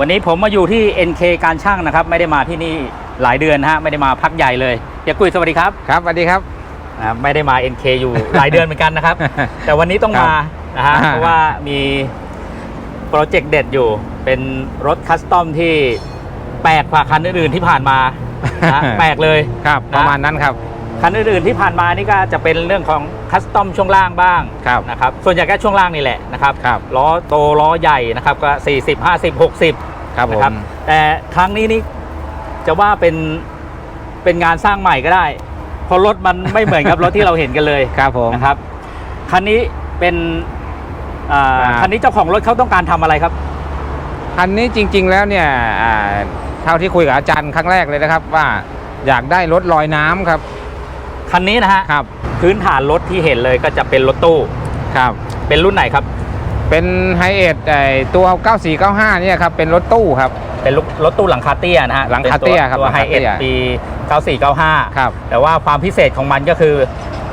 วันนี้ผมมาอยู่ที่ NK การช่างนะครับ ไม่ได้มาที่นี่หลายเดือนนะฮะไม่ได้มาพักใหญ่เลยเฮียกุ้ยสวัสดีครับครับสวัสดีครับอ่าไม่ได้มา NK อยู่หลายเดือนเหมือนกันนะครับ แต่วันนี้ต้องมานะฮะอ่าเพราะว่ามีโปรเจกต์เด็ดอยู่ เป็นรถคัสตอมที่แปลกกว่าคันอื่นๆที่ผ่านมานะฮะแปลกเลยครับนะประมาณนั้นครับ คันอื่นๆที่ผ่านมานี่ก็จะเป็นเรื่องของคัสตอมช่วงล่างบ้างครับนะครับส่วนใหญ่ก็ช่วงล่างนี่แหละนะครับครับล้อโตล้อใหญ่นะครับก็ 40 50 60ครับผนะมครับแต่ครั้งนี้นี่จะว่าเป็นเป็นงานสร้างใหม่ก็ได้ เพราะรถมันไม่เหมือนกับรถที่เราเห็นกันเลยครับผมนะครับคันนี้เป็นอ่าอ่าคันนี้เจ้าของรถเขาต้องการทำอะไรครับอันนี้จริง ๆแล้วเนี่ยอ่าเท่าที่คุยกับอาจารย์ครั้งแรกเลยนะครับว่าอยากได้รถลอยน้ำครับ คันนี้นะฮะครับ พื้นฐานรถที่เห็นเลยก็จะเป็นรถตู้ครับ เป็นรุ่นไหนครับ เป็นไฮเอทตัว 9495 เนี่ยครับ เป็นรถตู้ครับ เป็นรถรถตู้หลังคาเตี้ยนะฮะหลังคาเตี้ยครับตัวหลังไฮคาเตี้เอ็ดยปี 9495 ครับ แต่ว่าความพิเศษของมันก็คือ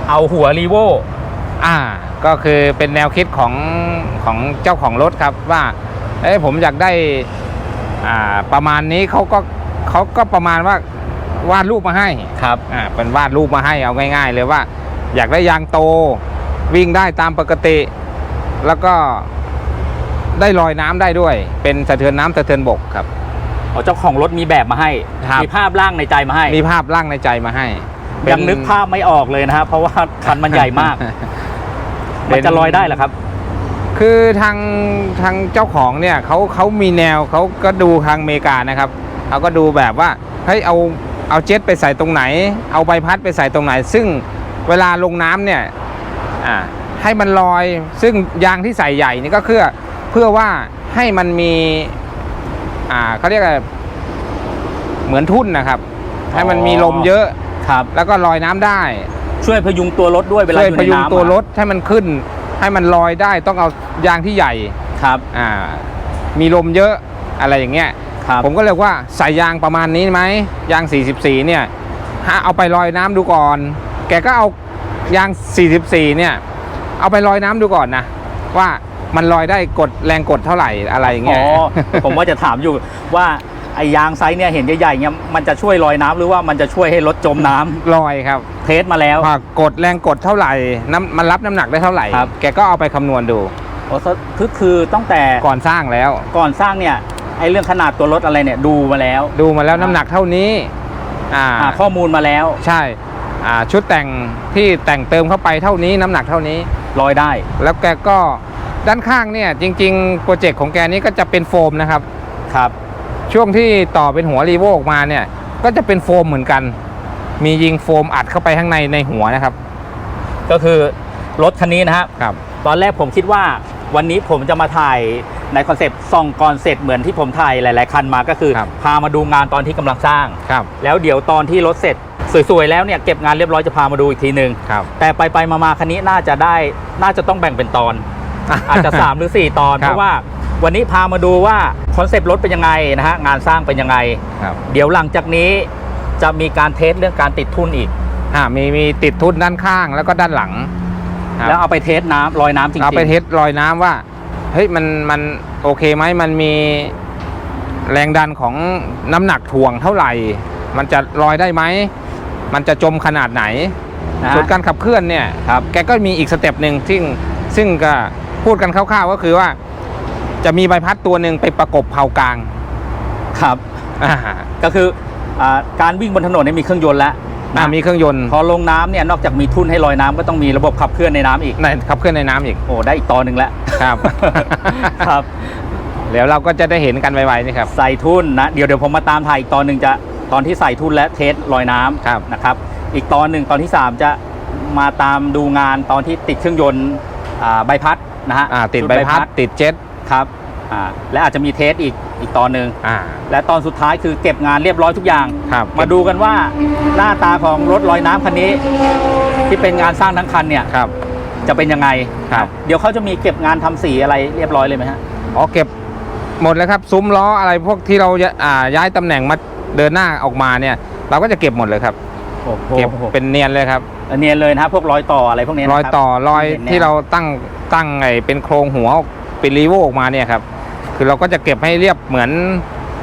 เอาหัวรีโวอ่า ก็คือเป็นแนวคิดของของเจ้าของรถครับว่า เอ้ยผมอยากได้อ่าประมาณนี้เขาก็เขาก็ประมาณว่า วาดรูปมาให้ครับอ่าเป็นวาดรูปมาให้เอาง่าย ๆ เลยว่า อยากได้ยางโต วิ่งได้ตามปกติ แล้วก็ได้ลอยน้ำได้ด้วย เป็นสะเทือนน้ำสะเทือนบกครับเอาเจ้าของรถมีแบบมาให้ครับมีภาพร่างในใจมาให้ มีภาพร่างในใจมาให้เป็ยังนึกภาพไม่ออกเลยนะครับเพราะว่าคันมันใหญ่มากมันจะลอยได้เหรอครับ คือทางทางเจ้าของเนี่ยเขาเขามีแนวเขาก็ดูทางอเมริกานะครับเขาก็ดูแบบว่าเฮ้ยเอา เอาเจ็ตไปใส่ตรงไหน เอาใบพัดไปใส่ตรงไหน ซึ่งเวลาลงน้ำเนี่ยอ่าให้มันลอย ซึ่งยางที่ใส่ใหญ่นี่ก็เพื่อเพื่อว่าให้มันมีอ่าเขาเรียกอะไรเหมือนทุ่นนะครับ ให้มันมีลมเยอะครับแล้วก็ลอยน้ำได้ ช่วยพยุงตัวรถด้วยเวลาช่วยอยู่พในยุงน้ำตัวอะรถให้มันขึ้น ให้มันลอยได้ต้องเอายางที่ใหญ่ครับอ่ามีลมเยอะอะไรอย่างเงี้ย ครับ ผมก็เลยว่าใส่ยางประมาณนี้ไหมยาง 44 เนี่ยหาเอาไปลอยน้ำดูก่อน แกก็เอายาง 44 เนี่ย เอาไปลอยน้ำดูก่อนนะว่ามันลอยได้กดแรงกดเท่าไหร่อะไรอย่างอ๋เงี้อยผมว่าจะถามอยู่ว่าไอ้ยางไซส์เนี่ยเห็นใหญ่ๆเนี่ยมันจะช่วยลอยน้ำหรือว่ามันจะช่วยให้รถจมน้ำลอยครับ เทสมาแล้วว่ากดแรงกดเท่าไหร่น้ำมันรับน้ำหนักได้เท่าไหร่ครับแกก็เอาไปคำนวณดูโอ้คือคือตั้งแต่ก่อนสร้างแล้วก่อนสร้างเนี่ย ไอ้เรื่องขนาดตัวรถอะไรเนี่ยดูมาแล้ว ดูมาแล้วน้ำหนักเท่านี้อ่าหาข้อมูลมาแล้วใช่อ่าชุดแต่งที่แต่งเติมเข้าไปเท่านี้น้ำหนักเท่านี้ ลอยได้ แล้วแกก็ด้านข้างเนี่ยจริง ๆ โปรเจกต์ของแกนี้ก็จะเป็นโฟมนะครับ ครับ ช่วงที่ต่อเป็นหัวรีโวออกมาเนี่ย ก็จะเป็นโฟมเหมือนกัน มียิงโฟมอัดเข้าไปข้างในในหัวนะครับ ก็คือรถคันนี้นะครับ ครับ ตอนแรกผมคิดว่าวันนี้ผมจะมาถ่าย ในคอนเซปต์ส่องก่อนเสร็จเหมือนที่ผมถ่ายหลาย ๆ คันมาก็คือ ครับพามาดูงานตอนที่กำลังสร้าง ครับ แล้วเดี๋ยวตอนที่รถเสร็จ สวย ๆ แล้วเนี่ยเก็บงานเรียบร้อยจะพามาดูอีกทีหนึ่งครับ แต่ไปไปๆมาๆคันนี้น่าจะได้น่าจะต้องแบ่งเป็นตอน อาจจะ 3 หรือ 4 ตอน ครับ เพราะว่าวันนี้พามาดูว่าคอนเซปต์รถเป็นยังไงนะฮะงานสร้างเป็นยังไง ครับเดี๋ยวหลังจากนี้จะมีการเทสเรื่องการติดทุนอีก อ่ามีมีติดทุ่นด้านข้างแล้วก็ด้านหลังครับแล้วเอาไปเทสน้ำลอยน้ำจริงๆ เอาไปเทสลอยน้ำว่า เฮ้ยมันมันโอเคไหมมันมีแรงดันของน้ำหนักถ่วงเท่าไหร่ มันจะลอยได้ไหม มันจะจมขนาดไหนนะส่วนการขับเคลื่อนเนี่ยครับแกก็มีอีกสเต็ปหนึ่งซึ่งซึ่งก็พูดกันคร่าวๆก็คือว่า จะมีใบพัดตัวหนึ่งไปประกบเผากลางครับอ่าก็คืออาการวิ่งบนถนนเนี่ยมีเครื่องยนต์แล้ว อ่ามีเครื่องยนต์พอลงน้ำเนี่ยนอกจากมีทุ่นให้ลอยน้ำก็ต้องมีระบบขับเคลื่อนในน้ำอีก ในขับเคลื่อนในน้ำอีกโอ้ได้อีกตอนหนึ่งแล้ว ครับ ครับ เดี๋ยวเราก็จะได้เห็นกันไวๆนี่ครับ ใส่ทุ่นนะเดี๋ยวเดี๋ยวผมมาตามถ่ายอีกตอนหนึ่งจะตอนที่ใส่ทุ่นและเทสลอยน้ำครับ นะครับ อีกตอนหนึ่งตอนที่ 3 จะมาตามดูงานตอนที่ติดเครื่องยนต์อ่าใบพัดนะฮะอ่าติดชุใบพัดติดเจ็ตครับ อ่าและอาจจะมีเทสอีกอีกตอนหนึ่งอ่า และตอนสุดท้ายคือเก็บงานเรียบร้อยทุกอย่าง ครับมาดูกันว่าหน้าตาของรถลอยน้ำคันนี้ ที่เป็นงานสร้างทั้งคันเนี่ยครับ จะเป็นยังไงครับ เดี๋ยวเขาจะมีเก็บงานทำสีอะไรเรียบร้อยเลยไหมฮะอ๋อเก็บหมดแล้วครับ ซุ้มล้ออะไรพวกที่เราจะอ่าย้ายตำแหน่งมาเดินหน้าออกมาเนี่ย เราก็จะเก็บหมดเลยครับ โอ้โหเก็บเป็นเนียนเลยครับเนียนเลยนะฮะพวกรอยต่ออะไรพวกนี้นะรอยคบต่อรอยห็นแนวที่เราตั้งตั้งไอ้เป็นโครงหัวเป็นรีโวออกมาเนี่ยครับ คือเราก็จะเก็บให้เรียบเหมือน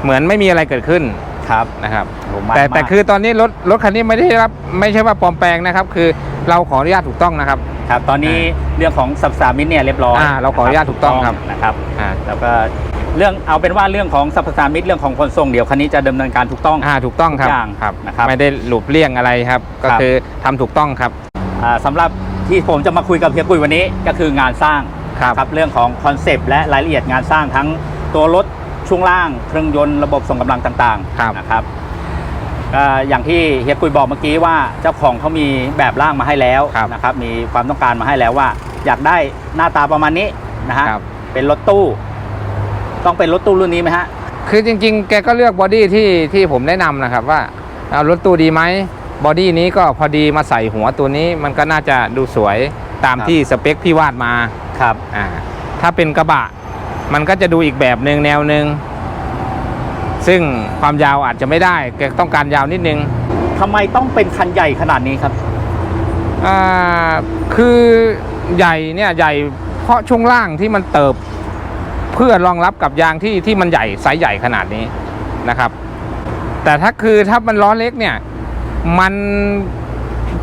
เหมือนไม่มีอะไรเกิดขึ้นครับนะครับโหมันแต่มากแต่คือตอนนี้รถรถคันนี้ไม่ได้รับไม่ใช่ว่าปลอมแปลงนะครับ คือเราขออนุญาตถูกต้องนะครับครับตอนนี้เรื่องของสับสามิตเนี่ยเรียบร้อยอ่าเราขออนุญาตถูกต้องครับนะครับอ่าแล้วก็เรื่องเอาเป็นว่าเรื่องของสรรพสามิตเรื่องของขนส่งเดี๋ยวคันนี้จะดำเนินการถูกต้องอ่าถูกต้องครับทุกอย่างครับนะครับไม่ได้หลบเลี่ยงอะไรครับ ก็ครับคือทำถูกต้องครับอ่าสำหรับที่ผมจะมาคุยกับเฮียกุยวันนี้ก็คืองานสร้าง ครับครับเรื่องของคอนเซปต์และรายละเอียดงานสร้างทั้งตัวรถช่วงล่างเครื่องยนต์ระบบส่งกำลังต่างครับๆนะครับก็อย่างที่เฮียกุยบอกเมื่อกี้ว่าเจ้าของเขามีแบบร่างมาให้แล้วครับนะครับมีความต้องการมาให้แล้วว่า อยากได้หน้าตาประมาณนี้นะฮะครับเป็นรถตู้ ต้องเป็นรถตู้รุ่นนี้ไหมฮะคือจริง ๆ แกก็เลือกบอดี้ที่ที่ผมแนะนำนะครับว่าเอารถตู้ดีไหมบอดี้นี้ก็พอดีมาใส่หัวตัวนี้มันก็น่าจะดูสวยตามครับที่สเปคที่วาดมา ครับอ่าถ้าเป็นกระบะ มันก็จะดูอีกแบบหนึ่งแนวหนึ่งซึ่งความยาวอาจจะไม่ได้แกต้องการยาวนิดนึงทำไมต้องเป็นคันใหญ่ขนาดนี้ครับอ่าคือใหญ่เนี่ยใหญ่เพราะช่วงล่างที่มันเติบ เพื่อรองรับกับยางที่ที่มันใหญ่ไซส์ใหญ่ขนาดนี้นะครับ แต่ถ้าคือถ้ามันล้อเล็กเนี่ย มัน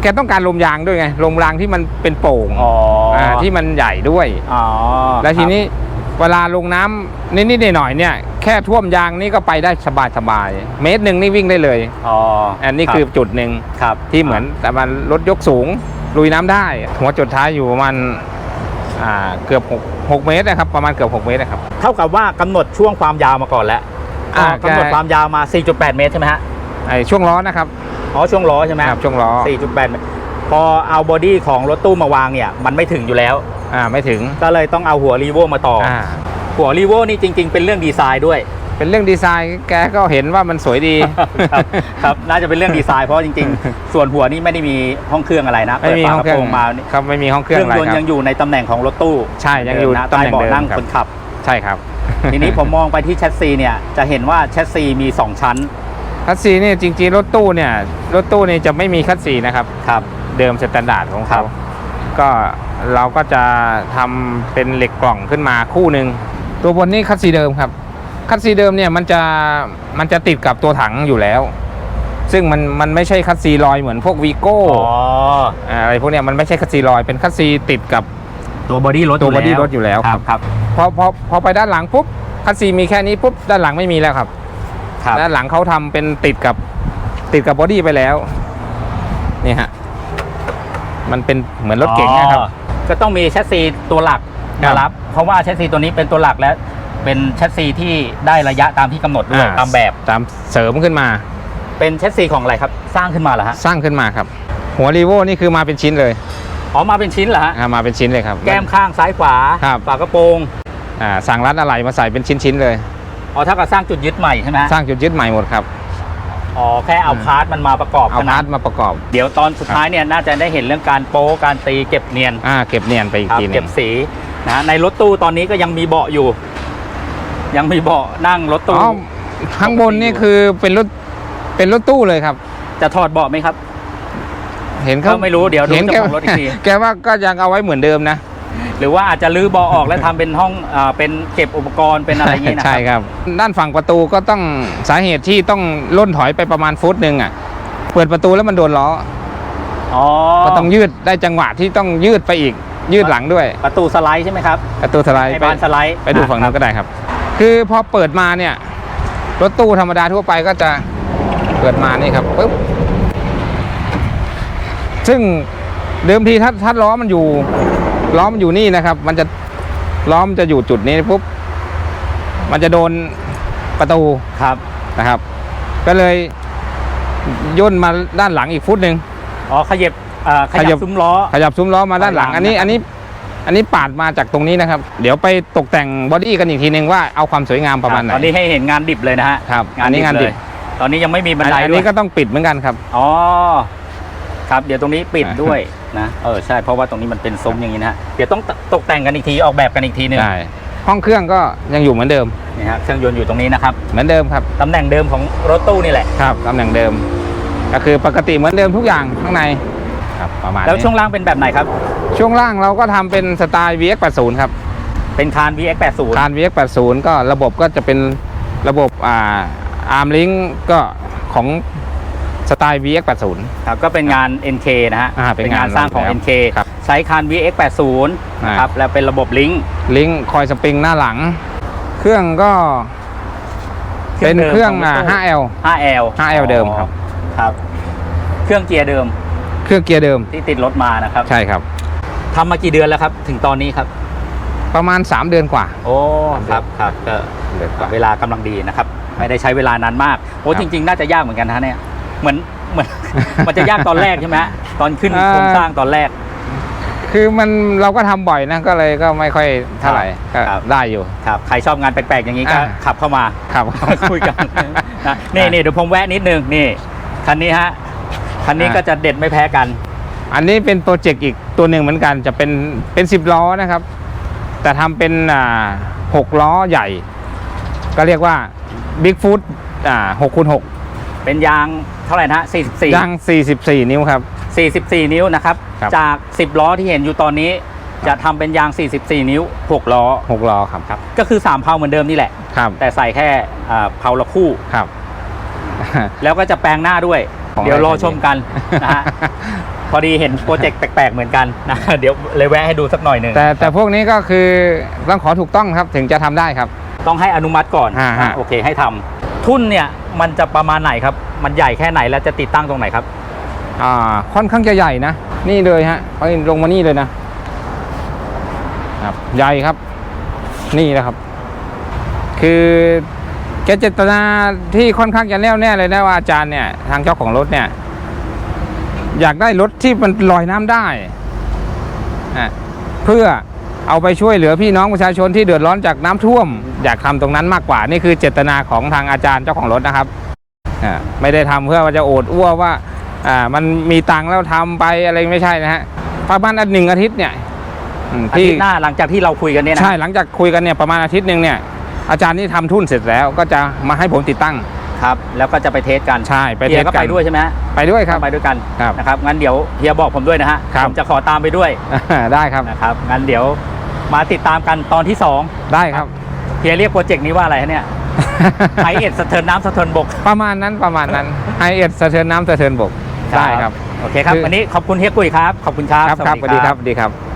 แกต้องการลมยางด้วยไงลมยางที่มันเป็นโป่งอ๋อ อ่าที่มันใหญ่ด้วย อ๋อแล้วทีครับนี้เวลาลงน้ำนิดๆหน่อยๆเนี่ย แค่ท่วมยางนี่ก็ไปได้สบายๆเมตรหนึ่งนี่วิ่งได้เลย อ๋ออัอันนี้คือจุดหนึ่งครับที่เหมือนแต่มันรถยกสูง ลุยน้ำได้ หัวจุดท้ายอยู่ประมาณอ่าเกือบ6 6เมตรนะครับ ประมาณเกือบ 6 เมตรนะครับ เท่ากับว่ากำหนดช่วงความยาวมาก่อนแล้วอ่าอ๋อกำหนดแกความยาวมา 4.8 เมตรใช่ไหมฮะไอ้ช่วงล้อนะครับอ๋อช่วงล้อใช่ไหมครับช่วงล้อ 4.8เมตร พอเอาบอดี้ของรถตู้มาวางเนี่ยมันไม่ถึงอยู่แล้ว อ่าไม่ถึงก็เลยต้องเอาหัวรีโวมาต่อออ่าหัวรีโวนี่จริง ๆ เป็นเรื่องดีไซน์ด้วย เป็นเรื่องดีไซน์แกก็เห็นว่ามันสวยดี ครับครับน่าจะเป็นเรื่องดีไซน์เพราะจริงๆ ส่วนหัวนี่ไม่ได้มีห้องเครื่องอะไรนะไม่มีปิดห้องเครื่องฝากระโปมานี่ครับไม่มีห้องเคเครื่อรื่งองอะไรยนต์ครัยับ งอยู่ในตำแหน่งของรถตู้ใช่ยังอยู่เดิมนะตำใต้แหน่งเบาะเดิมนั่งครัคบนขับ ใช่ครับทีนี้ผมมองไปที่แชสซีเนี่ยจะเห็นว่าแชสซีมี 2 ชั้นคัสซีนี่จริงๆรถตู้เนี่ยรถตู้นี่จะไม่มีคัสซีนะครับ ครับ เดิมสแตนดาร์ดของครัเขาบก็เราก็จะทำเป็นเหล็กกล่องขึ้นมาคู่หนึ่งตัวบนนี่คัสซีเดิมครับ คัสซีเดิมเนี่ยมันจะมันจะติดกับตัวถังอยู่แล้ว ซึ่งมันมันไม่ใช่คัสซีลอยเหมือนพวกวีโก้อ๋ออะไรพวกเนี้ยมันไม่ใช่คัสซีลอยเป็นคัสซีติดกับตัวบอดี้รถตัว body รถอยู่แล้วครับครับพอพอพอไปด้านหลังปุ๊บคัสซีมีแค่นี้ปุ๊บด้านหลังไม่มีแล้วครับครับด้านหลังเขาทำเป็นติดกับติดกับบอดี้ไปแล้วนี่ฮะ มันเป็นเหมือนรถเก๋งนะครับอ๋อก็ต้องมีแชสซีตัวหลักครัมาบรับ เพราะว่าแชสซีตัวนี้เป็นตัวหลักและเป็นแชสซีที่ได้ระยะตามที่กำหนดด้วยอ่ตามแบบตามเสริมขึ้นมา เป็นแชสซีของอะไรครับ สร้างขึ้นมาเหรอฮะสร้างขึ้นมาครับ หัวรีโวนี่คือมาเป็นชิ้นเลยอ๋อมาเป็นชิ้นเหรอฮะอ่ามาเป็นชิ้นเลยครับ แก้มข้างซ้ายขวาครับฝากระโปรงอ่าสั่งรัดอะไรมาใส่เป็นชิ้นๆเลยอ๋อเท่ากับสร้างจุดยึดใหม่ใช่ไหมฮะสร้างจุดยึดใหม่หมดครับ อ๋อแค่เอาอืมพาร์ทมันมาประกอบเอากันพานะร์ทมาประกอบ เดี๋ยวตอนสุดท้ายเนี่ยน่าจะได้เห็นเรื่องการโป๊การตีเก็บเนียนอ่าเก็บเนียนไปอีกครับทีหนึเก็งบสีนะฮะในรถตู้ตอนนี้ก็ยังมีเบาะอยู่ ยังมีเบาะนั่งรถอ๋ตู้อข้างบนนี่คือเป็นรถเป็นรถตู้เลยครับ จะถอดเบาะไหมครับ เห็นเขาก็ไม่รู้เดี๋ยวดูเห็นแกเจ้าของรถอีกทีแกว่าก็ยังเอาไว้เหมือนเดิมนะ หรือว่าอาจจะรื้อเบาะออกแล้วทำเป็นห้องอ่าเป็นเก็บอุปกรณ์เป็นอะไรอย่างนี้นะใช่ครับ ด้านฝั่งประตูก็ต้องสาเหตุที่ต้องล่นถอยไปประมาณฟุตหนึ่งอะเปิดประตูแล้วมันโดนล้ออ๋อก็ต้องยืดได้จังหวะที่ต้องยืดไปอีก ยืดหลังด้วย ประตูสไลด์ใช่ไหมครับประตูสไลด์ในไปบานสไลด์ไปดูฝั่งนู้นก็ได้ครับ คือพอเปิดมาเนี่ยรถตู้ธรรมดาทั่วไปก็จะเปิดมานี่ครับปุ๊บซึ่งเดิมทีถ้าถ้าล้อมันอยู่ ล้อมันอยู่นี่นะครับ มันจะล้อมนจะอยู่จุดนี้ปุ๊บมันจะโดนประตูครับนะครับ ก็เลยย่นมาด้านหลังอีกฟุตหนึ่งอ๋อขยับอ่าขขยัยับบซุ้มล้อ ขยับซุ้มล้อมาด้านหลังถอยหลังอันนี้นะครับอันนี้อันนี้ปาดมาจากตรงนี้นะครับ เดี๋ยวไปตกแต่งบอดี้กันอีกทีนึงว่าเอาความสวยงามประมาณไหนตอนนี้ให้เห็นงานดิบเลยนะฮะครับอันนี้งานดิบเลยตอนนี้ยังไม่มีบันไดอันด้วนี้ยก็ต้องปิดเหมือนกันครับ อ๋อ ครับ เดี๋ยวตรงนี้ปิดอ่าด้วย นะเออใช่เพราะว่าตรงนี้มันเป็นซุ้มอย่างนี้นะฮะเดี๋ยวต้องตกแต่งกันอีกทีออกแบบกันอีกทีหนึงใช่ห้องเครื่องก็ยังอยู่เหมือนเดิมนี่ฮะเครื่องยนต์อยู่ตรงนี้นะครับเหมือนเดิมครับตำแหน่งเดิมของรถตู้นี่แหละครับตำแหน่งเดิม ก็คือปกติเหมือนเดิมทุกอย่างข้างในครับประมาณแล้วนี้ช่วงล่างเป็นแบบไหนครับ ช่วงล่างเราก็ทำเป็นสไตล์ VX80 ครับ เป็นคาน VX80 คาน VX80 ก็ระบบก็จะเป็นระบบอ่าอาร์มลิงก็ของ สไตล์ VX80 ครับก็เป็นงาน NK นะฮะอ่าเป็นงานสร้างของ แล้ว NK ครับใช้คาน VX80 นะครับแล้วเป็นระบบลิงก์ลิงคอยสปริงหน้าหลัง เครื่องก็เป็นเครื่องอ่า 5L 5L 5L เดิมครับ ครับ เครื่องเกียร์เดิมเครื่องเกียร์เดิมที่ติดรถมานะครับใช่ครับ ทำมากี่เดือนแล้วครับ ถึงตอนนี้ครับ ประมาณ 3 เดือนกว่า โอ้ครับครับก็เดือนกว่าเวลากำลังดีนะครับ ไม่ได้ใช้เวลานานมากโอ้ครับ จริง ๆ น่าจะยากเหมือนกันนะฮะเนี่ย เหมือนเหมือน มันจะยากตอนแรกใช่ไหมฮะตอนขึ้นอ่า โครงสร้างตอนแรก คือมันเราก็ทำบ่อยนะก็เลยก็ไม่ค่อยเท่าไหร่ก็ครับ ได้อยู่ ครับใครชอบงานแปลกๆอย่างนี้ก็อ่า ขับเข้ามา ครับ คุยกันนะนี่นี่เดี๋ยวผมแวะนิดนึงนี่คันนี้ฮะคันนี้อ่า ก็จะเด็ดไม่แพ้กัน อันนี้เป็นโปรเจกต์อีกตัวหนึ่งเหมือนกันจะเป็นเป็นสิบล้อนะครับ แต่ทำเป็นอ่าหกล้อใหญ่ ก็เรียกว่า Big Foot อ่าหกคูณหกเป็นยาง เท่าไหร่นะฮะ44ยาง44 นิ้วครับ 44 นิ้วนะครับ ครับ จาก 10 ล้อที่เห็นอยู่ตอนนี้ จะทำเป็นยาง 44 นิ้ว 6 ล้อ6ล้อครับ ครับก็คือ3เพลาเหมือนเดิมนี่แหละ ครับ แต่ใส่แค่อ่าเพลาละคู่ ครับ แล้วก็จะแปลงหน้าด้วย ของเดี๋ยวรออะไรชมกันนะฮะ พอดีเห็นโปรเจกต์แปลกๆเหมือนกันนะ เดี๋ยวเลยแวะให้ดูสักหน่อยหนึ่งแต่แต่พวกนี้ก็คือต้องขอถูกต้องครับถึงจะทำได้ครับ ต้องให้อนุมัติก่อนอ่าฮะ โอเคให้ทำ ทุ่นเนี่ยมันจะประมาณไหนครับ มันใหญ่แค่ไหนแล้วจะติดตั้งตรงไหนครับ อ่า ค่อนข้างจะใหญ่นะ นี่เลยฮะไปลงมานี่เลยนะครับ ใหญ่ครับ นี่แหละครับ คือแกเจตนาที่ค่อนข้างจะแน่วแน่เลยนะว่าอาจารย์เนี่ย ทางเจ้าของรถเนี่ย อยากได้รถที่มันลอยน้ำได้อะเพื่อ เอาไปช่วยเหลือพี่น้องประชาชนที่เดือดร้อนจากน้ำท่วม อยากทำตรงนั้นมากกว่า นี่คือเจตนาของทางอาจารย์เจ้าของรถนะครับอ่าไม่ได้ทำเพื่อว่าจะโอดอ้วว่าอ่ามันมีตังค์แล้วทำไปอะไรไม่ใช่นะฮะประมาณอันหนึ่งอาทิตย์เนี่ยอืมอาทิตย์หน้าหลังจากที่เราคุยกันเนี่ยนะใช่หลังจากคุยกันเนี่ยประมาณอาทิตย์หนึ่งเนี่ยอาจารย์นี่ทำทุ่นเสร็จแล้วก็จะมาให้ผมติดตั้งครับ แล้วก็จะไปเทสกันใช่ไปเฮียเทสก็กัไปนด้วยใช่ไหมฮะไปด้วยครับไปด้วยกันครับนะครับงั้นเดี๋ยวเฮียบอกผมด้วยนะฮะครับผมจะขอตามไปด้วยได้ครับนะครับงั้นเดี๋ยว มาติดตามกันตอนที่สองได้ครับเฮียเรียกโปรเจกต์นี้ว่าอะไรฮะเนี่ยไอเอ็ดสะเทินน้ำสะเทินบก ประมาณนั้นประมาณนั้นไอเอ็ดสะเทือนน้ำสะเทือนบกได้ครับ โอเคครับคือวันนี้ขอบคุณเฮียกุ้ยครับ ขอบคุณครับ ครับครับสวัสดีครับสวัสดีครับ